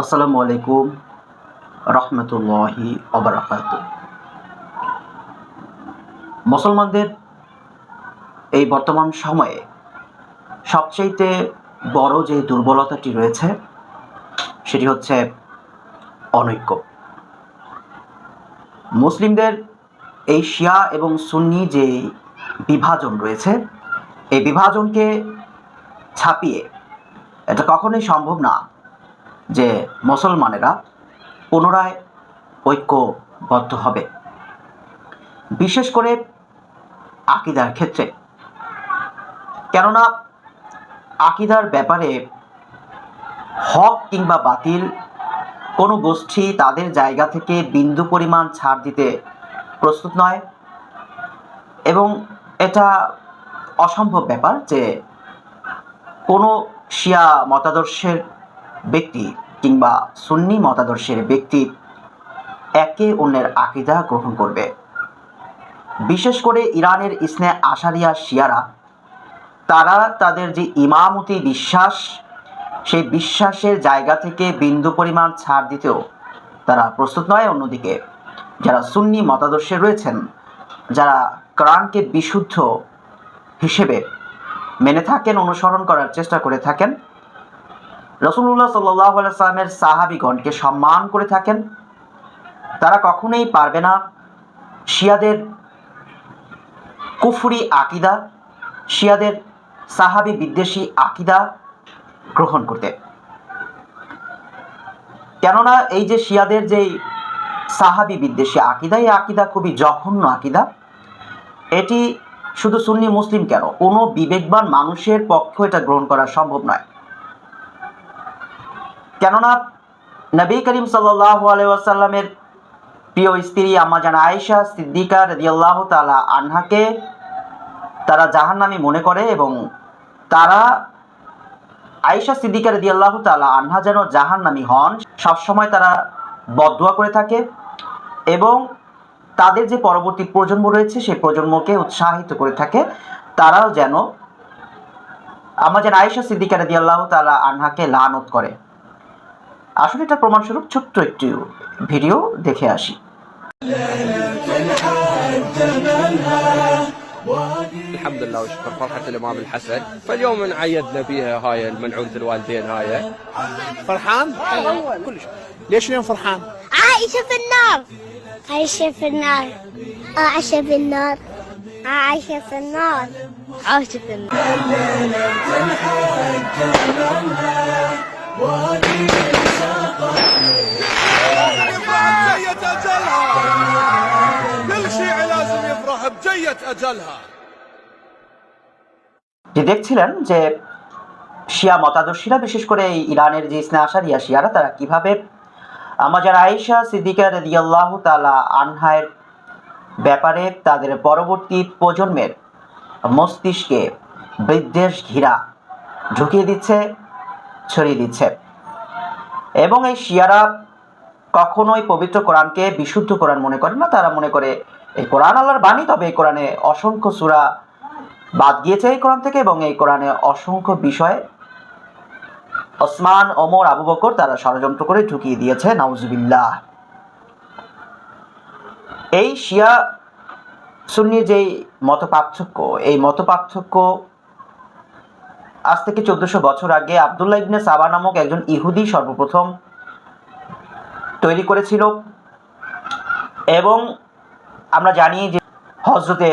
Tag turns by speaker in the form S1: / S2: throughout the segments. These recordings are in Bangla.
S1: আসসালামু আলাইকুম রহমতুল্লাহি অবরাকাত মুসলমানদের এই বর্তমান সময়ে সবচাইতে বড় যে দুর্বলতাটি রয়েছে, সেটি হচ্ছে অনৈক্য। মুসলিমদের এই শিয়া এবং সুন্নি যে বিভাজন রয়েছে, এই বিভাজনকে ছাপিয়ে এটা কখনোই সম্ভব না যে মুসলমানেরা পুনরায় ঐক্যবদ্ধ হবে। বিশেষ করে আকিদার ক্ষেত্রে। কেননা আকিদার ব্যাপারে হক কিংবা বাতিল কোনো গোষ্ঠী তাদের জায়গা থেকে বিন্দু পরিমাণ ছাড় দিতে প্রস্তুত নয় এবং এটা অসম্ভব ব্যাপার যে কোনো শিয়া মতাদর্শের ব্যক্তি কিংবা সুন্নি মতাদর্শের ব্যক্তি একে অন্যের আকিদা গ্রহণ করবে। বিশেষ করে ইরানের ইসনে আশারিয়া শিয়ারা, তারা তাদের যে ইমামতি বিশ্বাস সেই বিশ্বাসের জায়গা থেকে বিন্দু পরিমাণ ছাড় দিতেও তারা প্রস্তুত নয়। অন্যদিকে যারা সুন্নি মতাদর্শে রয়েছেন, যারা কোরআনকে বিশুদ্ধ হিসেবে মেনে থাকেন, অনুসরণ করার চেষ্টা করে থাকেন রসুল্লাহ সাল্লাহ সাল্লামের সাহাবিগণকে সম্মান করে থাকেন। তারা কখনোই পারবে না শিয়াদের কুফুরি আকিদা, শিয়াদের সাহাবি বিদ্বেষী আকিদা গ্রহণ করতে। কেননা এই যে শিয়াদের যেই সাহাবি বিদ্বেষী আকিদা, এই আকিদা খুবই জঘন্য আকিদা। এটি শুধু সুন্নি মুসলিম কেন? কোনো বিবেকবান মানুষের পক্ষ এটা গ্রহণ করা সম্ভব নয়। কেননা নবী করিম সাল্লাহ প্রিয় স্ত্রী আমাজান আয়েশা সিদ্দিকা রদিয়াল্লাহ তালা আনহাকে তারা জাহান্নামী মনে করে এবং তারা আয়েশা সিদ্দিকা রদিয়াল্লাহ তালা আনহা যেন জাহান্নামী হন। সবসময় তারা বদুয়া করে থাকে এবং তাদের যে পরবর্তী প্রজন্ম রয়েছে, সেই প্রজন্মকে উৎসাহিত করে থাকে। তারাও যেন আমাদের আয়েশা সিদ্দিকা রদিয়াল্লাহ তালা আনহাকে লানত করে। আসলে এটা প্রমাণস্বরূপ ছোট্ট একটি ভিডিও দেখে আসি
S2: الحمد لله والشكر فرحة الإمام الحسن فاليوم عيدنا فيها هاي المنعومة الوالدين هاي
S3: فرحان؟ كلش ليش اليوم فرحان؟
S4: عائشة في النار عائشة في النار عائشة في النار عائشة في النار عائشة في النار
S5: بجية أجلها كل شيعي لازم يفرح بجية أجلها
S1: যে দেখছিলেন যে শিয়া মতাদর্শীরা বিশেষ করে এই ইরানের যে ইসনা আশারিয়া শিয়ারা তারা কিভাবে আমাজার আয়েশা সিদ্দিকা রদিয়াল্লাহ তালা আনহায়ের ব্যাপারে তাদের পরবর্তী প্রজন্মের মস্তিষ্কে বিদ্বেষ ঘিরা ঢুকিয়ে দিচ্ছে ছড়িয়ে দিচ্ছে এবং এই শিয়ারা কখনোই পবিত্র কোরআনকে বিশুদ্ধ কোরআন মনে করে না। তারা মনে করে এই কোরআন আল্লাহর বাণী, তবে এই কোরআনে অসংখ্য সূরা বাদ গিয়েছে এই কোরআন থেকে এবং এই কোরআনে অসংখ্য বিষয় ওসমান, ওমর, আবু বকর তারা ষড়যন্ত্র করে ঢুকিয়ে দিয়েছে, নাউজুবিল্লাহ। এই শিয়া সুন্নি যেই মত পার্থক্য এই মত পার্থক্য আজ থেকে চোদ্দশো বছর আগে আবদুল্লাহ ইবনে সাবা নামক একজন ইহুদি সর্বপ্রথম তৈরি করেছিল। এবং আমরা জানি যে হজরতে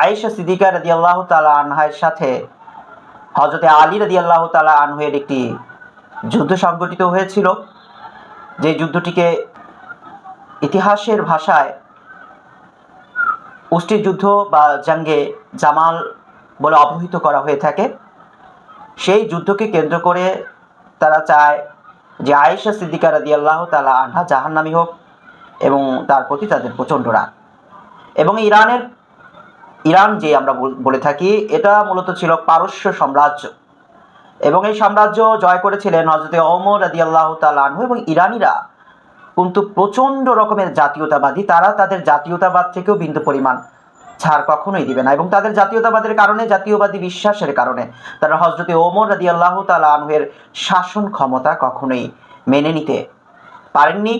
S1: আয়েশা সিদ্দিকা রাদি আল্লাহ তালা আনহায়ের সাথে হজরতে আলী রাদি আল্লাহ তালা আনহের একটি যুদ্ধ সংগঠিত হয়েছিল। যে যুদ্ধটিকে ইতিহাসের ভাষায় উষ্টির যুদ্ধ বা জাঙ্গে জামাল বলে অবহিত করা হয়ে থাকে। সেই যুদ্ধকে কেন্দ্র করে তারা চায় যে আয়েশা সিদ্দিকা রাদি আল্লাহ তালা আনহা জাহান্নামী হোক এবং তার প্রতি তাদের প্রচণ্ড রাগ। এবং ইরানের ইরান যে আমরা বল- থাকি, এটা মূলত ছিল পারস্য সাম্রাজ্য। এবং এই সাম্রাজ্য জয় করেছিলেন হজরতে অমর রাদি আল্লাহ তালানহু এবং ইরানিরা। কিন্তু প্রচণ্ড রকমের জাতীয়তাবাদী, তারা তাদের জাতীয়তাবাদ থেকেও বিন্দু পরিমাণ ছাড় কখনোই দিবে না। এবং তাদের জাতীয়তাবাদের কারণে, জাতীয়বাদী বিশ্বাসের কারণে তারা হজরতে ওমর রাদি আল্লাহ তালা আনহের শাসন ক্ষমতা কখনোই মেনে নিতে পারেননি।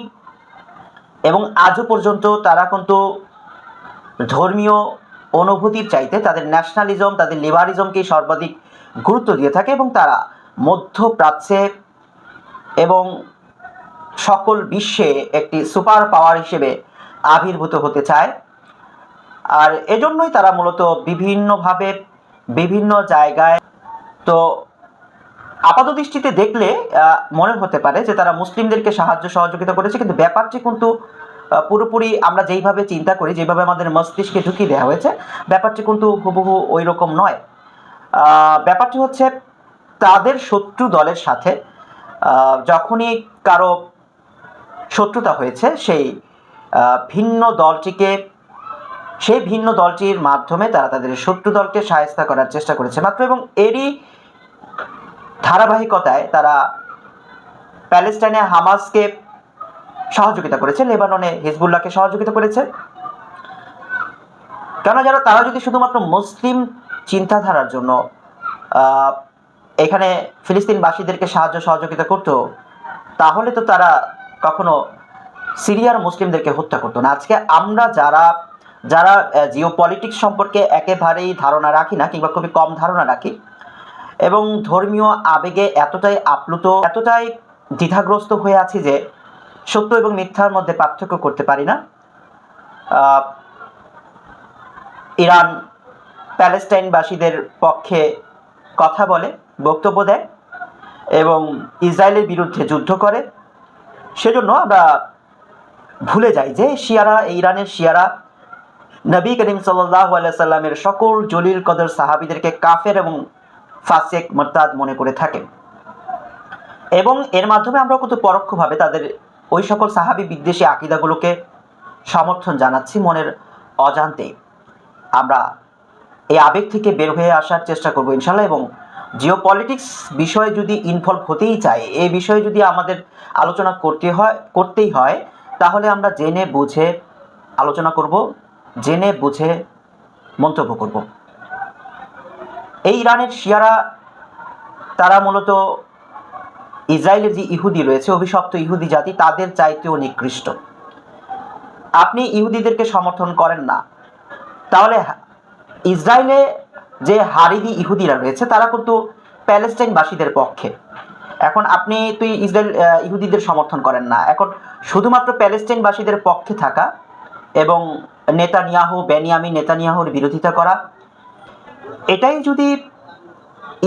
S1: এবং আজও পর্যন্ত তারা কিন্তু ধর্মীয় অনুভূতির চাইতে তাদের ন্যাশনালিজম তাদের লিবারিজমকেই সর্বাধিক গুরুত্ব দিয়ে থাকে এবং তারা মধ্যপ্রাচ্যে এবং সকল বিশ্বে একটি সুপার পাওয়ার হিসেবে আবির্ভূত হতে চায়। আর এজন্যই তারা মূলত বিভিন্নভাবে বিভিন্ন জায়গায়, তো আপাত দৃষ্টিতে দেখলে মনে হতে পারে যে তারা মুসলিমদেরকে সাহায্য সহযোগিতা করেছে, কিন্তু ব্যাপারটি কিন্তু পুরোপুরি আমরা যেইভাবে চিন্তা করি, যেভাবে আমাদের মস্তিষ্কে ঢুকিয়ে দেওয়া হয়েছে, ব্যাপারটি কিন্তু হুবহু ওই রকম নয় ব্যাপারটি হচ্ছে তাদের শত্রু দলের সাথে যখনই কারও শত্রুতা হয়েছে, সেই ভিন্ন দলটিকে সেই ভিন্ন দলটির মাধ্যমে তারা তাদের শত্রু দলকে সায়স্তা করার চেষ্টা করেছে। মাত্র এবং এরই ধারাবাহিকতায় তারা প্যালেস্টাইনে হামাসকে সহযোগিতা করেছে, লেবাননে হিজবুল্লাহকে সহযোগিতা করেছে। কেন যারা তারা যদি শুধুমাত্র মুসলিম চিন্তাধারার জন্য এখানে ফিলিস্তিনবাসীদেরকে সাহায্য সহযোগিতা করতো, তাহলে তো তারা কখনো সিরিয়ার মুসলিমদেরকে হত্যা করতো না। আজকে আমরা যারা যারা জিও পলিটিক্স সম্পর্কে একেবারেই ধারণা রাখি না, কিংবা খুবই কম ধারণা রাখি, এবং ধর্মীয় আবেগে এতটাই আপ্লুত, এতটাই দ্বিধাগ্রস্ত হয়ে আছি যে সত্য এবং মিথ্যার মধ্যে পার্থক্য করতে পারি না। ইরান প্যালেস্টাইনবাসীদের পক্ষে কথা বলে, বক্তব্য দেয়, এবং ইসরায়েলের বিরুদ্ধে যুদ্ধ করে। সেজন্য আমরা ভুলে যাই যে শিয়ারা ইরানের শিয়ারা নবী করিম সাল্লামের সকল জলিল কদর সাহাবিদেরকে কাফের এবং ফাসেক মোরতাদ মনে করে থাকেন। এবং এর মাধ্যমে আমরা কিন্তু পরোক্ষভাবে তাদের ওই সকল সাহাবি বিদ্বেষী আকিদাগুলোকে সমর্থন জানাচ্ছি মনের অজান্তে। আমরা এই আবেগ থেকে বের হয়ে আসার চেষ্টা করব ইনশাল্লাহ এবং জিও পলিটিক্স বিষয়ে যদি ইনভলভ হতেই চাই এই বিষয়ে যদি আমাদের আলোচনা করতে হয়, করতেই হয়, তাহলে আমরা জেনে বুঝে আলোচনা করব। জেনে বুঝে মন্তব্য করব। এই ইরানের শিয়ারা, তারা মূলত ইসরায়েলের যে ইহুদি রয়েছে, অভিশপ্ত ইহুদি জাতি, তাদের চাইতেও নিকৃষ্ট। আপনি ইহুদিদেরকে সমর্থন করেন না। তাহলে ইসরায়েলে যে হারিদি ইহুদিরা রয়েছে, তারা কিন্তু প্যালেস্টাইনবাসীদের পক্ষে। এখন আপনি তুই ইসরায়েল ইহুদিদের সমর্থন করেন না। এখন শুধুমাত্র প্যালেস্টাইনবাসীদের পক্ষে থাকা এবং নেতানিয়াহু বেনিয়ামি নেতানিয়াহুর বিরোধিতা করা। এটাই যদি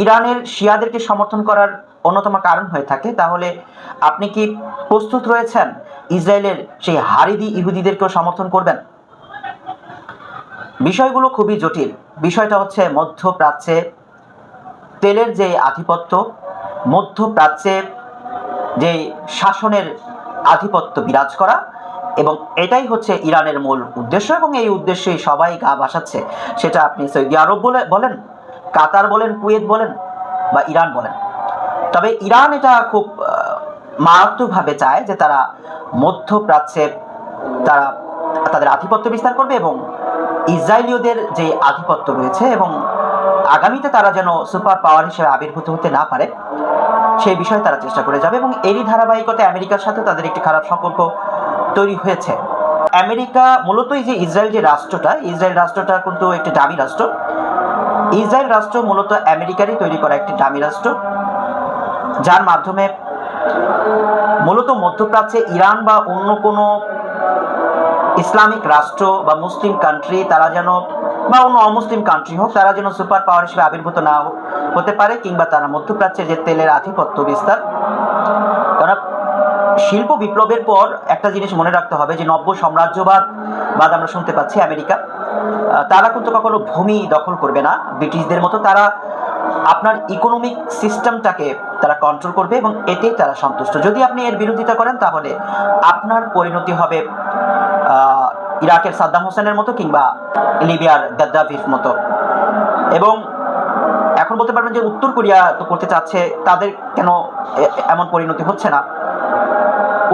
S1: ইরানের শিয়াদেরকে সমর্থন করার অন্যতম কারণ হয়ে থাকে, তাহলে আপনি কি প্রস্তুত রয়েছেন ইসরায়েলের সেই হারিদি ইহুদিদেরকেও সমর্থন করবেন? বিষয়গুলো খুবই জটিল। বিষয়টা হচ্ছে মধ্যপ্রাচ্যে তেলের যে আধিপত্য, মধ্যপ্রাচ্যে যে শাসনের আধিপত্য বিরাজ করা এবং এটাই হচ্ছে ইরানের মূল উদ্দেশ্য এবং এই উদ্দেশ্যেই সবাই গা ভাসাচ্ছে। সেটা আপনি সৌদি আরব বলে, বলেন, কাতার বলেন, কুয়েত বলেন বা ইরান বলেন। তবে ইরান এটা খুব মারাত্মকভাবে চায় যে তারা মধ্যপ্রাচ্যে তারা তাদের আধিপত্য বিস্তার করবে এবং ইসরায়েলীয়দের যে আধিপত্য রয়েছে এবং আগামীতে তারা যেন সুপার পাওয়ার হিসেবে আবির্ভূত হতে না পারে, সেই বিষয়ে তারা চেষ্টা করে যাবে এবং এরই ধারাবাহিকতায় আমেরিকার সাথে তাদের একটি খারাপ সম্পর্ক তৈরি হয়েছে। আমেরিকা মূলত এই যে ইসরায়েল যে রাষ্ট্রটা, ইসরায়েল রাষ্ট্রটা কিন্তু একটি দামি রাষ্ট্র। ইসরায়েল রাষ্ট্র মূলত আমেরিকারই তৈরি করা একটি দামি রাষ্ট্র। যার মাধ্যমে মূলত মধ্যপ্রাচ্যে ইরান বা অন্য কোনো ইসলামিক রাষ্ট্র বা মুসলিম কান্ট্রি তারা যেন বা অন্য অমুসলিম কান্ট্রি হোক, তারা যেন সুপার পাওয়ার হিসেবে আবির্ভূত না হতে পারে, কিংবা তারা মধ্যপ্রাচ্যে যে তেলের আধিপত্য বিস্তার শিল্প বিপ্লবের পর একটা জিনিস মনে রাখতে হবে যে নব্য সাম্রাজ্যবাদ, বাদ আমরা শুনতে পাচ্ছি আমেরিকা। তারা কিন্তু কখনো ভূমি দখল করবে না। ব্রিটিশদের মতো তারা আপনার ইকোনমিক সিস্টেমটাকে তারা কন্ট্রোল করবে এবং এতেই তারা সন্তুষ্ট। যদি আপনি এর বিরোধিতা করেন, তাহলে আপনার পরিণতি হবে ইরাকের সাদ্দাম হোসেনের মতো কিংবা লিবিয়ার গাদ্দাফির মতো। এবং এখন বলতে পারবেন যে উত্তর কোরিয়া তো করতে চাচ্ছে, তাদের কেন এমন পরিণতি হচ্ছে না?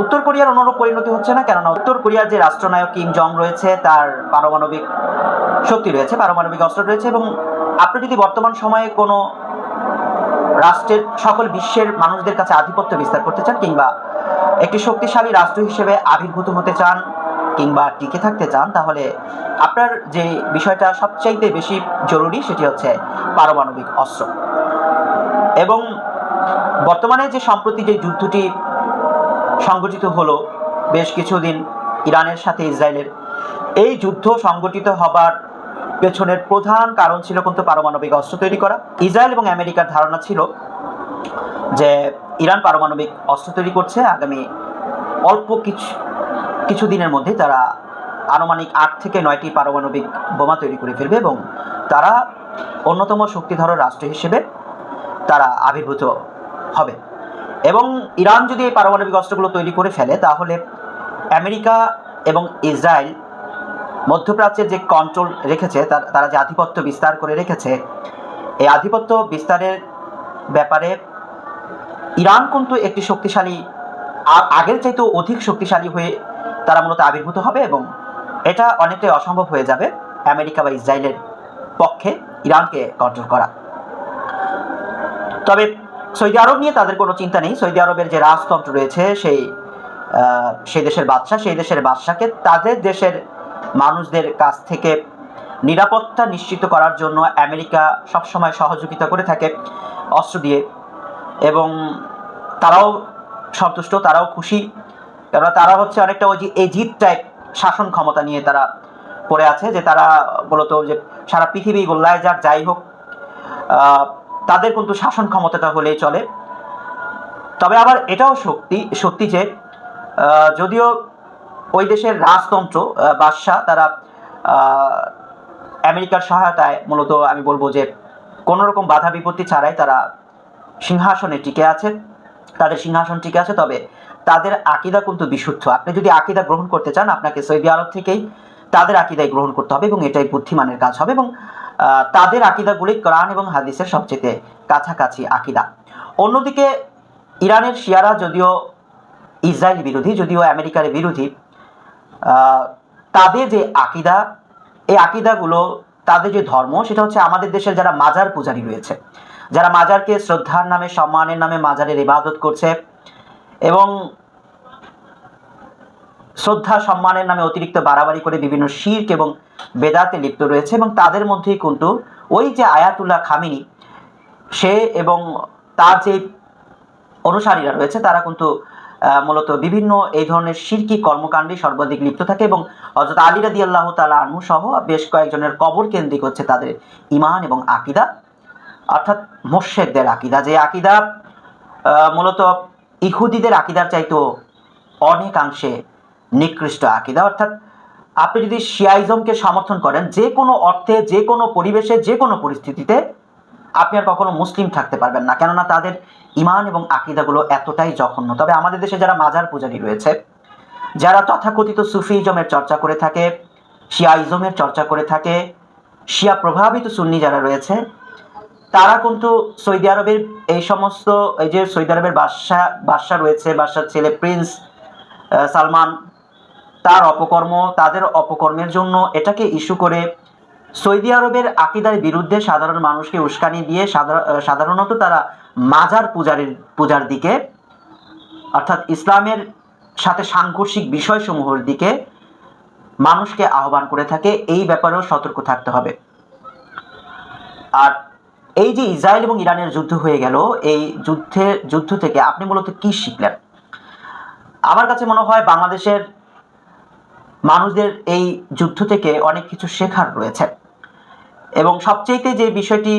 S1: উত্তর কোরিয়ার অনুরূপ পরিণতি হচ্ছে না, কেননা উত্তর কোরিয়ার যে রাষ্ট্রনায়ক কিম জং রয়েছে, তার পারমাণবিক শক্তি রয়েছে, পারমাণবিক অস্ত্র রয়েছে এবং আপনি যদি বর্তমান সময়ে কোনো রাষ্ট্রের, সকল বিশ্বের মানুষদের কাছে আধিপত্য বিস্তার করতে চান কিংবা একটি শক্তিশালী রাষ্ট্র হিসেবে আবির্ভূত হতে চান কিংবা টিকে থাকতে চান, তাহলে আপনার যে বিষয়টা সবচাইতে বেশি জরুরি সেটি হচ্ছে পারমাণবিক অস্ত্র। এবং বর্তমানে যে সম্প্রতি যে যুদ্ধটি সংগঠিত হলো বেশ কিছুদিন ইরানের সাথে ইসরায়েলের। এই যুদ্ধ সংগঠিত হবার পেছনের প্রধান কারণ ছিল কিন্তু পারমাণবিক অস্ত্র তৈরি করা। ইসরায়েল এবং আমেরিকার ধারণা ছিল যে ইরান পারমাণবিক অস্ত্র তৈরি করছে। আগামী অল্প কিছু কিছু দিনের মধ্যে তারা আনুমানিক আট থেকে নয়টি পারমাণবিক বোমা তৈরি করে ফেলবে এবং তারা অন্যতম শক্তিধর রাষ্ট্র হিসেবে তারা আবির্ভূত হবে। এবং ইরান যদি এই পারমাণবিক অস্ত্রগুলো তৈরি করে ফেলে, তাহলে আমেরিকা এবং ইসরায়েল মধ্যপ্রাচ্যে যে কন্ট্রোল রেখেছে, তার- যে আধিপত্য বিস্তার করে রেখেছে, এই আধিপত্য বিস্তারের ব্যাপারে ইরান কিন্তু একটি শক্তিশালী আগের চাইতেও অধিক শক্তিশালী হয়ে তারা মূলত আবির্ভূত হবে এবং এটা অনেকটাই অসম্ভব হয়ে যাবে আমেরিকা বা ইসরায়েলের পক্ষে ইরানকে কন্ট্রোল করা। তবে সৌদি আরব নিয়ে তাদের কোনো চিন্তা নেই। সৌদি আরবের যে রাজতন্ত্র রয়েছে, সেই সেই দেশের বাদশাহ, সেই দেশের বাদশাকে তাদের দেশের মানুষদের কাছ থেকে নিরাপত্তা নিশ্চিত করার জন্য আমেরিকা সবসময় সহযোগিতা করে থাকে, অস্ত্র দিয়ে। এবং তারাও সন্তুষ্ট, তারাও খুশি, কেননা তারা হচ্ছে অনেকটা ওই যে এজিদ টাইপ শাসন ক্ষমতা নিয়ে তারা পড়ে আছে, যে তারা মূলত যে সারা পৃথিবী গোল্লায় যাক, যাই হোক তাদের কিন্তু শাসন ক্ষমতাটা হলেই চলে। তবে আবার এটাও সত্যি সত্যি যে যদিও ওই দেশের রাজতন্ত্র বাদশাহ তারা আমেরিকার সহায়তায় মূলত আমি বলব যে কোনো রকম বাধা বিপত্তি ছাড়াই তারা সিংহাসনে টিকে আছে। তাদের সিংহাসন টিকে আছে, তবে তাদের আকিদা কিন্তু বিশুদ্ধ। আপনি যদি আকিদা গ্রহণ করতে চান, আপনাকে সৌদি আরব থেকেই তাদের আকিদাই গ্রহণ করতে হবে এবং এটাই বুদ্ধিমানের কাজ হবে এবং তাদের আকিদাগুলি কোরআন এবং হাদিসের সবচেয়ে কাছাকাছি আকিদা। অন্যদিকে ইরানের শিয়ারা যদিও ইসরায়েল বিরোধী, যদিও আমেরিকার বিরোধী তাদের যে আকিদা, এই আকিদাগুলো, তাদের যে ধর্ম, সেটা হচ্ছে আমাদের দেশের যারা মাজার পূজারী রয়েছে, যারা মাজারকে শ্রদ্ধার নামে, সম্মানের নামে মাজারের ইবাদত করছে এবং শ্রদ্ধা, সম্মানের নামে অতিরিক্ত বাড়াবাড়ি করে বিভিন্ন শির্ক এবং বেদাতে লিপ্ত রয়েছে এবং তাদের মধ্যেই কিন্তু ওই যে আয়াতুল্লাহ খামিনি, সে এবং তার যে অনুসারীরা রয়েছে, তারা কিন্তু মূলত বিভিন্ন এই ধরনের শিরকি কর্মকাণ্ডে সর্বাধিক লিপ্ত থাকে এবং হজরত আলী রাদি আল্লাহ তালা আনহু সহ বেশ কয়েকজনের কবর কেন্দ্রিক হচ্ছে তাদের ইমান এবং আকিদা। অর্থাৎ মোর্শেদদের আকিদা, যে আকিদা মূলত ইহুদিদের আকিদার চাইতেও অনেকাংশে নিকৃষ্ট আকিদা। অর্থাৎ আপনি যদি শিয়াইজমকে সমর্থন করেন, যে কোনো অর্থে, যে কোনো পরিবেশে, যে কোনো পরিস্থিতিতে, আপনি আর কখনো মুসলিম থাকতে পারবেন না। কেননা তাদের ইমান এবং আকিদাগুলো এতটাই জঘন্য। তবে আমাদের দেশে যারা মাজার পূজারি রয়েছে, যারা তথাকথিত সুফিজমের চর্চা করে থাকে, শিয়াইজমের চর্চা করে থাকে, শিয়া প্রভাবিত সুন্নি যারা রয়েছে, তারা কিন্তু সৌদি আরবের এই সমস্ত, এই যে সৌদি আরবের বাদশাহ বাদশাহ রয়েছে বাদশার ছেলে প্রিন্স সালমান তার অপকর্ম তাদের অপকর্মের জন্য এটাকে ইস্যু করে সৌদি আরবের আকিদার বিরুদ্ধে সাধারণ মানুষকে উস্কানি দিয়ে সাধার- সাধারণত তারা মাজার পূজারের, পূজার দিকে, অর্থাৎ ইসলামের সাথে সাংঘর্ষিক বিষয়সমূহের দিকে মানুষকে আহ্বান করে থাকে, এই ব্যাপারেও সতর্ক থাকতে হবে। আর এই যে ইসরায়েল এবং ইরানের যুদ্ধ হয়ে গেল, এই যুদ্ধে, যুদ্ধ থেকে আপনি মূলত কি শিখলেন? আমার কাছে মনে হয় বাংলাদেশের মানুষদের এই যুদ্ধ থেকে অনেক কিছু শেখার রয়েছে। এবং সবচেয়েতে যে বিষয়টি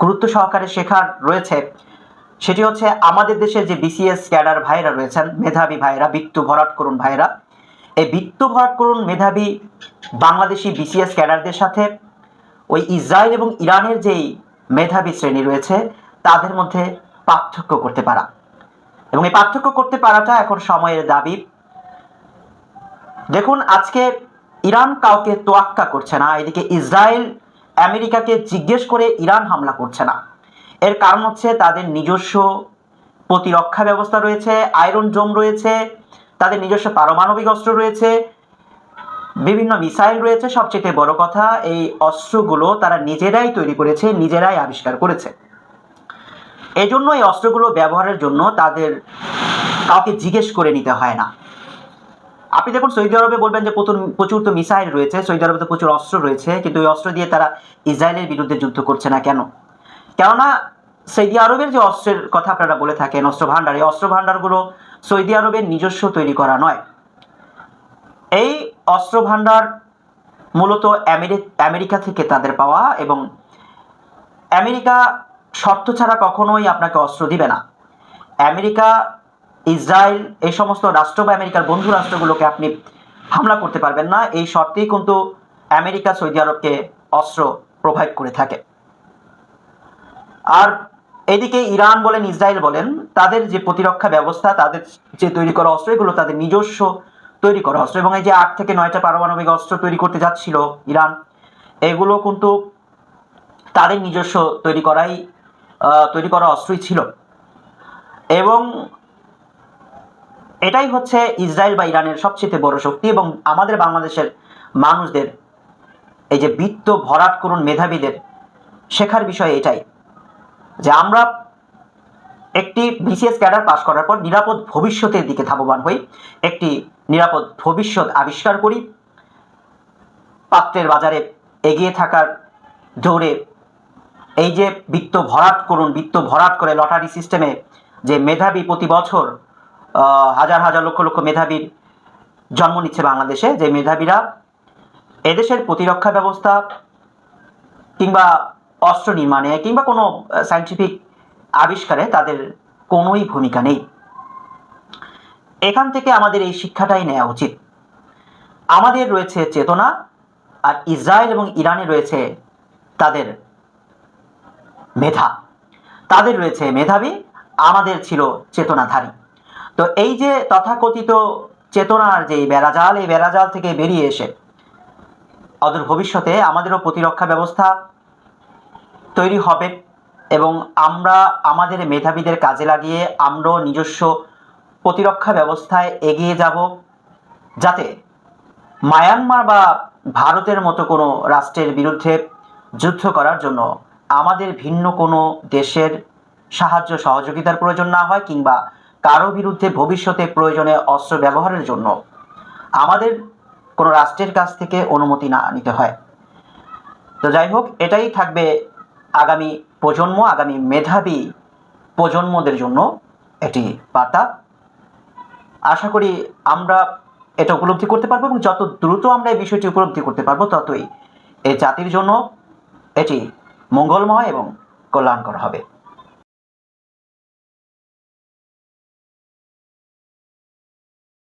S1: গুরুত্ব সহকারে শেখার রয়েছে, সেটি হচ্ছে আমাদের দেশের যে বিসিএস ক্যাডার ভাইরা রয়েছেন, মেধাবী ভাইরা বৃত্ত ভরাট করুন ভাইরা এই বৃত্ত ভরাট করুন মেধাবী বাংলাদেশি বিসিএস ক্যাডারদের সাথে ওই ইসরায়েল এবং ইরানের যেই মেধাবী শ্রেণি রয়েছে, তাদের মধ্যে পার্থক্য করতে পারা। এবং এই পার্থক্য করতে পারাটা এখন সময়ের দাবি। দেখুন, আজকে ইরান কাউকে তোয়াক্কা করছে না, এদিকে ইসরায়েল আমেরিকাকে জিজ্ঞেস করে ইরান হামলা করছে না। এর কারণ হচ্ছে তাদের নিজস্ব প্রতিরক্ষা ব্যবস্থা রয়েছে, আয়রন জোম রয়েছে, তাদের নিজস্ব পারমাণবিক অস্ত্র রয়েছে, বিভিন্ন মিসাইল রয়েছে। সবচেয়ে বড় কথা, এই অস্ত্রগুলো তারা নিজেরাই তৈরি করেছে, নিজেরাই আবিষ্কার করেছে। এজন্য এই অস্ত্রগুলো ব্যবহারের জন্য তাদের কাউকে জিজ্ঞেস করে নিতে হয় না। আপনি দেখুন, সৌদি আরবে বলবেন যে প্রচুর প্রচুর তো মিসাইল রয়েছে, সৌদি আরবে তো প্রচুর অস্ত্র রয়েছে, কিন্তু ওই অস্ত্র দিয়ে তারা ইসরায়েলের বিরুদ্ধে যুদ্ধ করছে না কেন? কেননা সৌদি আরবের যে অস্ত্রের কথা আপনারা বলে থাকেন অস্ত্র ভাণ্ডার এই অস্ত্র ভাণ্ডারগুলো সৌদি আরবের নিজস্ব তৈরি করা নয়। এই অস্ত্র ভাণ্ডার মূলত আমেরিকা থেকে তাদের পাওয়া এবং আমেরিকা শর্ত ছাড়া কখনোই আপনাকে অস্ত্র দিবে না। আমেরিকা ইসরায়েল, এই সমস্ত রাষ্ট্র বা আমেরিকার বন্ধু রাষ্ট্রগুলোকে আপনি হামলা করতে পারবেন না। এই শর্তেই কিন্তু আমেরিকা সৌদি আরবকে অস্ত্র প্রোভাইড করে থাকে। আর এদিকে ইরান বলেন, ইসরায়েল বলেন, তাদের যে প্রতিরক্ষা ব্যবস্থা, তাদের যে তৈরি করা অস্ত্র, এগুলো তাদের নিজস্ব তৈরি করা অস্ত্র। এবং এই যে আট থেকে নয়টা পারমাণবিক অস্ত্র তৈরি করতে যাচ্ছিল ইরান, এগুলো কিন্তু তাদের নিজস্ব তৈরি করাই তৈরি করা অস্ত্রই ছিল। এবং এটাই হচ্ছে ইসরায়েল বা ইরানের সবচেয়ে বড় শক্তি এবং আমাদের বাংলাদেশের মানুষদের, এই যে বৃত্ত ভরাট করুন মেধাবীদের, শেখার বিষয় এটাই যে আমরা একটি বিসিএস ক্যাডার পাশ করার পর নিরাপদ ভবিষ্যতের দিকে ধাবমান হই, একটি নিরাপদ ভবিষ্যৎ আবিষ্কার করি, পাত্রের বাজারে এগিয়ে থাকার দৌড়ে এই যে বৃত্ত ভরাট করুন, বৃত্ত ভরাট করে লটারি সিস্টেমে যে মেধাবী প্রতি বছর হাজার হাজার লক্ষ লক্ষ মেধাবীর জন্ম নিচ্ছে বাংলাদেশে। যে মেধাবীরা এদেশের প্রতিরক্ষা ব্যবস্থা কিংবা অস্ত্র নির্মাণে কিংবা কোনো সায়েন্টিফিক আবিষ্কারে তাদের কোনোই ভূমিকা নেই। এখান থেকে আমাদের এই শিক্ষাটাই নেওয়া উচিত। আমাদের রয়েছে চেতনা আর ইসরায়েল এবং ইরানে রয়েছে তাদের মেধা। তাদের রয়েছে মেধাবী, আমাদের ছিল চেতনাধারী। তো এই যে তথাকথিত চেতনার যে বেড়াজাল, এই বেড়াজাল থেকে বেরিয়ে এসে অদূর ভবিষ্যতে আমাদেরও প্রতিরক্ষা ব্যবস্থা তৈরি হবে এবং আমরা আমাদের মেধাবীদের কাজে লাগিয়ে আমরাও নিজস্ব প্রতিরক্ষা ব্যবস্থায় এগিয়ে যাব যাতে মায়ানমার বা ভারতের মতো কোনো রাষ্ট্রের বিরুদ্ধে যুদ্ধ করার জন্য আমাদের ভিন্ন কোনো দেশের সাহায্য সহযোগিতার প্রয়োজন না হয় কিংবা কারও বিরুদ্ধে ভবিষ্যতে প্রয়োজনে অস্ত্র ব্যবহারের জন্য আমাদের কোনো রাষ্ট্রের কাছ থেকে অনুমতি না নিতে হয়। তো যাই হোক, এটাই থাকবে আগামী প্রজন্ম, আগামী মেধাবী প্রজন্মদের জন্য একটি বার্তা। আশা করি আমরা এটা উপলব্ধি করতে পারব এবং যত দ্রুত আমরা এই বিষয়টি উপলব্ধি করতে পারব, ততই এই জাতির জন্য এটি মঙ্গলময় এবং কল্যাণকর হবে।